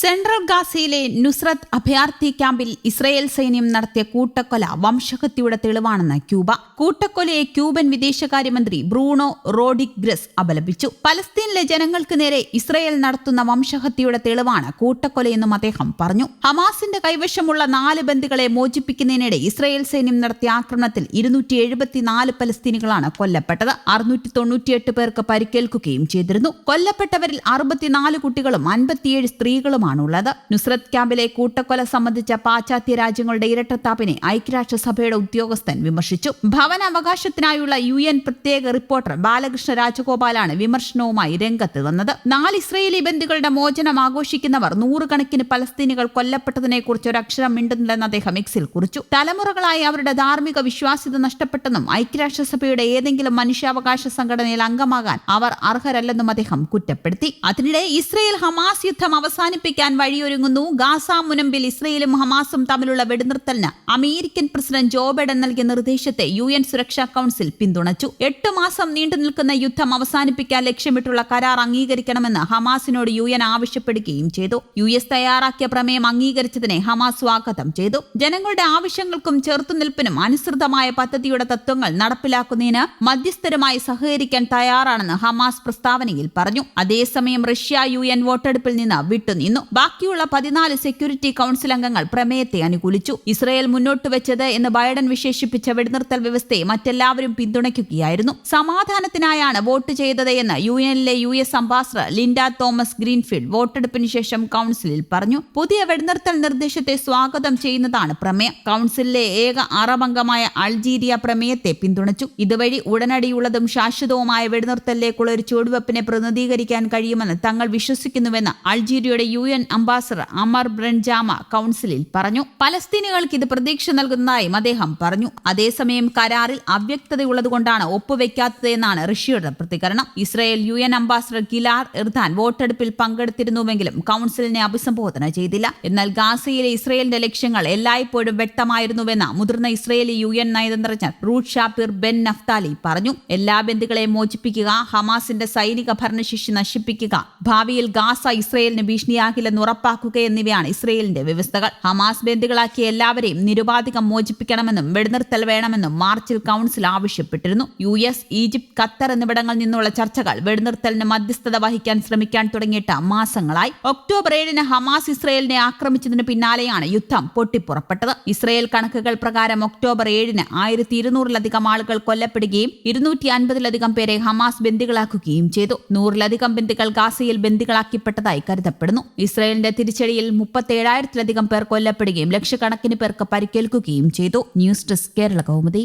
Central ഗാസയിലെ നുസ്രത്ത് അഭയാർത്ഥി ക്യാമ്പിൽ ഇസ്രയേൽ സൈന്യം നടത്തിയ കൂട്ടക്കൊല വംശഹത്യയുടെ തെളിവാണെന്ന് ക്യൂബ. കൂട്ടക്കൊലയെ ക്യൂബൻ വിദേശകാര്യമന്ത്രി ബ്രൂണോ റോഡിഗ്രസ് അപലപിച്ചു. പലസ്തീനിലെ ജനങ്ങൾക്ക് നേരെ ഇസ്രയേൽ നടത്തുന്ന വംശഹത്യയുടെ തെളിവാണ് കൂട്ടക്കൊലയെന്നും അദ്ദേഹം പറഞ്ഞു. ഹമാസിന്റെ കൈവശമുള്ള നാല് ബന്ദികളെ മോചിപ്പിക്കുന്നതിനിടെ ഇസ്രയേൽ സൈന്യം നടത്തിയ ആക്രമണത്തിൽ ഇരുന്നൂറ്റി എഴുപത്തിനാല് പലസ്തീനികളാണ് കൊല്ലപ്പെട്ടത്. അറുന്നൂറ്റി തൊണ്ണൂറ്റിയെട്ട് പേർക്ക് പരിക്കേൽക്കുകയും ചെയ്തിരുന്നു. കൊല്ലപ്പെട്ടവരിൽ അറുപത്തിനാല് കുട്ടികളും അൻപത്തിയേഴ് സ്ത്രീകളുമാണുള്ളത് നുസ്രത് ക്യാമ്പിലെ കൂട്ടക്കൊല സംബന്ധിച്ച പാശ്ചാത്യ രാജ്യങ്ങളുടെ ഇരട്ടത്താപ്പിനെ ഐക്യരാഷ്ട്രസഭയുടെ ഉദ്യോഗസ്ഥൻ വിമർശിച്ചു. ഭവന അവകാശത്തിനായുള്ള യു എൻ പ്രത്യേക റിപ്പോർട്ടർ ബാലകൃഷ്ണ രാജഗോപാലാണ് വിമർശനവുമായി രംഗത്ത് വന്നത്. നാല് ഇസ്രയേലി ബന്ധുക്കളുടെ മോചനം ആഘോഷിക്കുന്നവർ നൂറുകണക്കിന് പലസ്തീനികൾ കൊല്ലപ്പെട്ടതിനെക്കുറിച്ച് അക്ഷരം മിണ്ടുന്നില്ലെന്ന് അദ്ദേഹം എക്സിൽ കുറിച്ചു. തലമുറകളായി അവരുടെ ധാർമ്മിക വിശ്വാസ്യത നഷ്ടപ്പെട്ടെന്നും ഐക്യരാഷ്ട്രസഭയുടെ ഏതെങ്കിലും മനുഷ്യാവകാശ സംഘടനയിൽ അംഗമാകാൻ അവർ അർഹരല്ലെന്നും അദ്ദേഹം കുറ്റപ്പെടുത്തി. അതിനിടെ ഇസ്രയേൽ ഹമാസ് യുദ്ധം അവസാനിപ്പിക്കാൻ വഴിയൊരുങ്ങുന്നു. ഗാസ മുനമ്പിൽ ഇസ്രയേലും ഹമാസും തമ്മിലുള്ള വെടിനിർത്തലിന് അമേരിക്കൻ പ്രസിഡന്റ് ജോ ബൈഡൻ നൽകിയ നിർദ്ദേശത്തെ യു എൻ സുരക്ഷാ കൌൺസിൽ പിന്തുണച്ചു. എട്ട് മാസം നീണ്ടു നിൽക്കുന്ന യുദ്ധം അവസാനിപ്പിക്കാൻ ലക്ഷ്യമിട്ടുള്ള കരാർ അംഗീകരിക്കണമെന്ന് ഹമാസിനോട് യു എൻ ആവശ്യപ്പെടുകയും ചെയ്തു. യു എസ് തയ്യാറാക്കിയ പ്രമേയം അംഗീകരിച്ചതിനെ ഹമാസ് സ്വാഗതം ചെയ്തു. ജനങ്ങളുടെ ആവശ്യങ്ങൾക്കും ചെറുത്തുനിൽപ്പിനും അനുസൃതമായ പദ്ധതിയുടെ തത്വങ്ങൾ നടപ്പിലാക്കുന്നതിന് മധ്യസ്ഥരുമായി സഹകരിക്കാൻ തയ്യാറാണെന്ന് ഹമാസ് പ്രസ്താവനയിൽ പറഞ്ഞു. അതേസമയം റഷ്യ യു എൻ വോട്ടെടുപ്പിൽ നിന്ന് വിട്ടുനിന്നു. ബാക്കിയുള്ള പതിനാല് സെക്യൂരിറ്റി കൗൺസിൽ അംഗങ്ങൾ പ്രമേയത്തെ അനുകൂലിച്ചു. ഇസ്രയേൽ മുന്നോട്ട് വെച്ചത് എന്ന് ബൈഡൻ വിശേഷിപ്പിച്ച വെടിനിർത്തൽ വ്യവസ്ഥയെ മറ്റെല്ലാവരും പിന്തുണയ്ക്കുകയായിരുന്നു. സമാധാനത്തിനായാണ് വോട്ട് ചെയ്തത് എന്ന് യു എനിലെ U S ambassador Linda Thomas Greenfield വോട്ടെടുപ്പിന് ശേഷം കൌൺസിലിൽ പറഞ്ഞു. പുതിയ വെടിനിർത്തൽ നിർദ്ദേശത്തെ സ്വാഗതം ചെയ്യുന്നതാണ് പ്രമേയം. കൌൺസിലിലെ ഏക അറബ് അംഗമായ അൾജീരിയ പ്രമേയത്തെ പിന്തുണച്ചു. ഇതുവഴി ഉടനടിയുള്ളതും ശാശ്വതവുമായ വെടിനിർത്തലിലേക്കുള്ള ഒരു ചുവടുവെപ്പിനെ പ്രതിനിധീകരിക്കാൻ കഴിയുമെന്ന് തങ്ങൾ വിശ്വസിക്കുന്നുവെന്ന് അൾജീരിയയുടെ U N ambassador Amar Bendjama കൌൺസിലിൽ പറഞ്ഞു. പലസ്തീനുകൾക്ക് ഇത് പ്രതീക്ഷ നൽകുന്നതായും അദ്ദേഹം പറഞ്ഞു. അതേസമയം കരാറിൽ അവ്യക്തതയുള്ളതുകൊണ്ടാണ് ഒപ്പുവെക്കാത്തതെന്നാണ് റഷ്യയുടെ പ്രതികരണം. ഇസ്രായേൽ യു എൻ അംബാസഡർ ഗിലാർ ഇർദാൻ വോട്ടെടുപ്പിൽ പങ്കെടുത്തിരുന്നുവെങ്കിലും കൌൺസിലിനെ അഭിസംബോധന ചെയ്തില്ല. എന്നാൽ ഗാസയിലെ ഇസ്രയേലിന്റെ ലക്ഷ്യങ്ങൾ എല്ലായ്പ്പോഴും വ്യക്തമായിരുന്നുവെന്ന് മുതിർന്ന ഇസ്രയേലി യു എൻ നയതന്ത്രജ്ഞർ റൂട്ട് ഷാപ്പിർ ബെൻ നഫ്താലി പറഞ്ഞു. എല്ലാ ബന്ധുക്കളെയും മോചിപ്പിക്കുക ഹമാസിന്റെ സൈനിക ഭരണശേഷി നശിപ്പിക്കുക ഭാവിയിൽ ഗാസ ഇസ്രയേലിന് ഭീഷണിയാകില്ലെന്ന് ഉറപ്പാക്കുക എന്നിവയാണ് ഇസ്രയേലിന്റെ വ്യവസ്ഥകൾ. ഹമാസ് ബന്ദികളാക്കിയ എല്ലാവരെയും നിരുപാധികം മോചിപ്പിക്കണമെന്നും വെടിനിർത്തൽ വേണമെന്നും മാർച്ചിൽ കൌൺസിൽ ആവശ്യപ്പെട്ടിരുന്നു. യു എസ് ഈജിപ്ത് ഖത്തർ എന്നിവിടങ്ങളിൽ നിന്നുള്ള ചർച്ചകൾ വെടിനിർത്തലിന് മധ്യസ്ഥത വഹിക്കാൻ ശ്രമിക്കാൻ തുടങ്ങിയിട്ട് മാസങ്ങളായി. ഒക്ടോബർ ഏഴിന് ഹമാസ് ഇസ്രയേലിനെ ആക്രമിച്ചതിന് പിന്നാലെയാണ് യുദ്ധം പൊട്ടിപ്പുറപ്പെട്ടത്. ഇസ്രയേൽ കണക്കുകൾ പ്രകാരം ഒക്ടോബർ ഏഴിന് ആയിരത്തി ഇരുന്നൂറിലധികം ആളുകൾ കൊല്ലപ്പെടുകയും ഇരുന്നൂറ്റി അൻപതിലധികം പേരെ ഹമാസ് ബന്ദികളാക്കുകയും ചെയ്തു. നൂറിലധികം ബന്ദികൾ ഗാസയിൽ ബന്ദികളാക്കിപ്പെട്ടതായി കരുതപ്പെടുന്നു. ഇസ്രായേലിന്റെ തിരിച്ചടിയിൽ മുപ്പത്തേഴായിരത്തിലധികം പേർ കൊല്ലപ്പെടുകയും ലക്ഷക്കണക്കിന് പേർക്ക് പരിക്കേൽക്കുകയും ചെയ്തു. News desk Kerala Kaumudi.